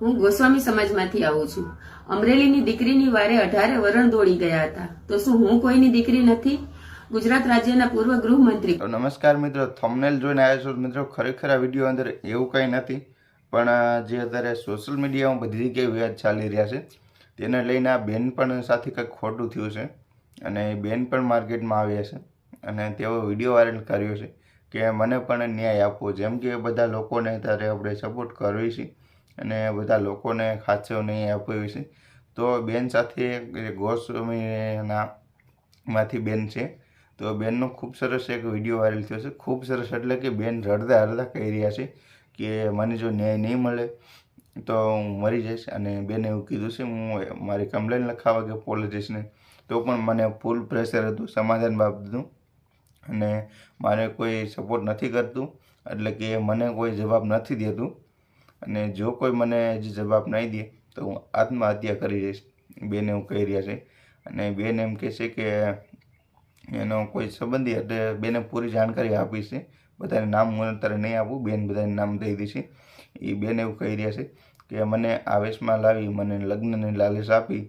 હું ગોસ્વામી સમાજમાંથી આવું છું. અમરેલીની દીકરીની વારે અઢારે વરણ દોડી ગયા હતા. તો શું હું કોઈની દીકરી નથી? ગુજરાત રાજ્યના પૂર્વ ગૃહમંત્રી. નમસ્કાર મિત્રો. થંબનેલ જોઈને આવ્યા છો મિત્રો. ખરેખર આ વીડિયો અંદર એવું કંઈ નથી. પણ જે અત્યારે સોશિયલ મીડિયામાં બધી જગ્યાએ વિવાદ ચાલી રહ્યા છે, તેને લઈને આ બેન પણ સાથે કંઈક ખોટું થયું છે. અને એ બેન પણ માર્કેટમાં આવ્યા છે. અને તેઓ વીડિયો વાયરલ કર્યો છે કે મને પણ ન્યાય આપવો. જેમ કે બધા લોકોને અત્યારે આપણે સપોર્ટ કરવી છે. અને બધા લોકોને ખાસો નહીં આપ્યો છે. તો બેન સાથે ગોસ્વામીના માંથી બેન છે. તો બેનનો ખૂબ સરસ એક વીડિયો વાયરલ થયો છે. ખૂબ સરસ એટલે કે બેન રડતા રડતા કહી રહ્યા છે કે મને જો ન્યાય નહીં મળે તો હું મરી જઈશ. અને બેને એવું કીધું છે, હું મારી કમ્પ્લેન લખાવા કે પોલીસ તો પણ મને ફૂલ પ્રેશર હતું, સમાધાન બાબતનું. અને મારે કોઈ સપોર્ટ નથી કરતું. એટલે કે મને કોઈ જવાબ નથી દેતું. અને જો કોઈ મને હજી જવાબ નહીં દે, તો હું આત્મહત્યા કરી જઈશ બેન એવું કહી રહ્યા છે. અને બેન એમ કહે છે કે એનો કોઈ સંબંધી એટલે બેને પૂરી જાણકારી આપી છે. બધાને નામ હું અત્યારે નહીં આપું, બેન બધાને નામ દઈ દઈશ. એ બેન એવું કહી રહ્યા છે કે મને આવેશમાં લાવી, મને લગ્નની લાલચ આપી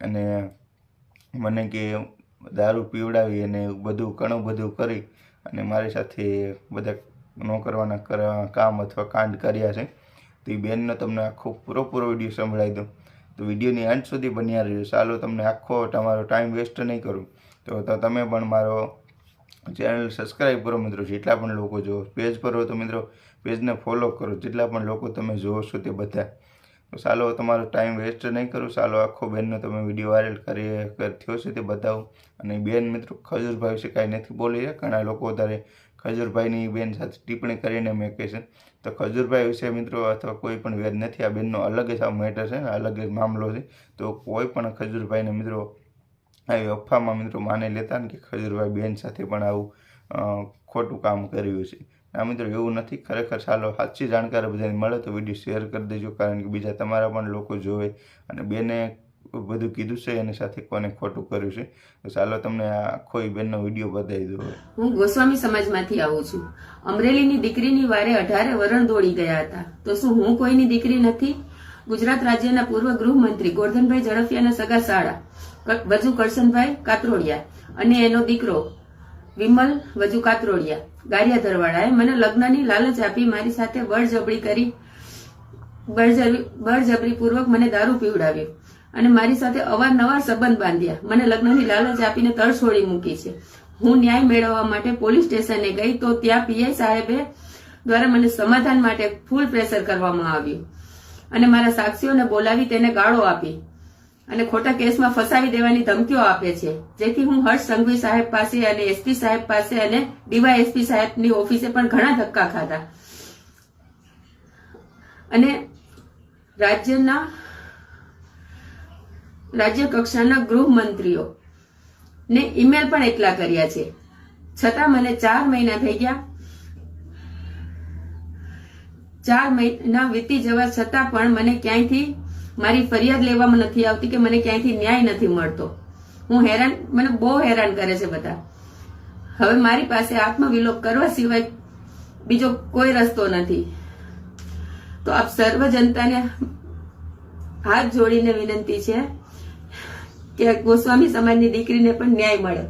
અને મને કે દારૂ પીવડાવી અને બધું, ઘણું બધું કરી અને મારી સાથે બધા ન કરવાના કર- કામ અથવા કાંડ કર્યા છે. તો એ બેનનો તમને આખો પૂરો વીડિયો સંભળાવી દઉં. તો વિડીયોની અંત સુધી બન્યા રહેજો. ચાલો તમને આખો તમારો ટાઈમ વેસ્ટ નહીં કરું. તો તમે પણ મારો ચેનલ સબસ્ક્રાઈબ કરો મિત્રો. જેટલા પણ લોકો જુઓ પેજ પર હો તો મિત્રો પેજને ફોલો કરો. જેટલા પણ લોકો તમે જુઓ છો તે બધા. તો ચાલો તમારો ટાઈમ વેસ્ટ નહીં કરું. ચાલો આખો બેનનો તમે વીડિયો વાયરલ કરી, થયો છે તે બતાવું. અને બેન મિત્રો ખજૂરભાઈ વિશે કાંઈ નથી બોલી રહ્યા. ઘણા લોકો અત્યારે ખજૂરભાઈની બેન સાથે ટિપ્પણી કરીને મેં કહે છે. તો ખજૂરભાઈ વિશે મિત્રો અથવા કોઈ પણ વેદ નથી. આ બેનનો અલગ જ આ મેટર છે અલગ જ મામલો છે. તો કોઈ પણ ખજૂરભાઈને મિત્રો આવી અફવામાં મિત્રો માની લેતા ને કે ખજૂરભાઈ બેન સાથે પણ આવું ખોટું કામ કર્યું છે. આ મિત્રો, એવું નથી. ખરેખર ચાલો સાચી જાણકારી બધાને મળે તો વીડિયો શેર કરી દેજો. કારણ કે બીજા તમારા પણ લોકો જોવે અને બેને બધું કીધું છે, એની સાથે કોને ખોટું કર્યું છે. તો ચાલો તમને આખો બેનનો વીડિયો બતાવી દો હું ગોસ્વામી સમાજમાંથી આવું છું. અમરેલીની દીકરીની વારે અઢારે વરણ દોડી ગયા હતા. તો શું હું કોઈની દીકરી નથી? ગુજરાત રાજ્યના પૂર્વ ગૃહમંત્રી ગોરધનભાઈ ઝડફિયાના સગા સાળા વજુ કરશનભાઈ કાતરોડિયા અને એનો દીકરો વિમલ વજુ કાતરોડિયા. ગારિયાધરવાળાએ મને લગ્નની લાલચ આપી મારી સાથે બળજબરી કરી, બળજબરી પૂર્વક મને દારૂ પીવડાવ્યો. અને મારી સાથે અવારનવાર સંબંધ બાંધ્યા. મને લગ્નની લાલચ આપીને તળ છોડી મૂકી છે. હું ન્યાય મેળવવા માટે પોલીસ સ્ટેશને ગઈ તો ત્યાં પીઆઈ સાહેબે દ્વારા મને સમાધાન માટે ફૂલ પ્રેશર કરવામાં આવ્યું. અને મારા સાક્ષીઓને બોલાવી તેને ગાળો આપી અને ખોટા કેસમાં ફસાવી દેવાની ધમકીઓ આપે છે. જેથી હું હર્ષ સંઘવી સાહેબ પાસે અને એસપી સાહેબ પાસે અને ડીવાયએસપી સાહેબની ઓફિસે પણ ઘણા ધક્કા ખાધા. અને રાજ્યના રાજ્ય ગૃહમંત્રીઓ ને ઈમેલ પણ એટલા કર્યા છે. છતાં મને ચાર મહિના થઈ ગયા. ચાર મહિના વીતી જવા છતાં પણ મને ક્યાંયથી મારી ફરિયાદ લેવામાં નથી આવતી કે મને ક્યાંયથી ન્યાય નથી મળતો. હું હેરાન, મને બહુ હેરાન કરે છે બધા. હવે મારી પાસે આત્મવિલોપ કરવા સિવાય બીજો કોઈ રસ્તો નથી. તો આપ સર્વ જનતાને હાથ જોડીને વિનંતી છે કે ગોસ્વામી સમાજની દીકરીને પણ ન્યાય મળે.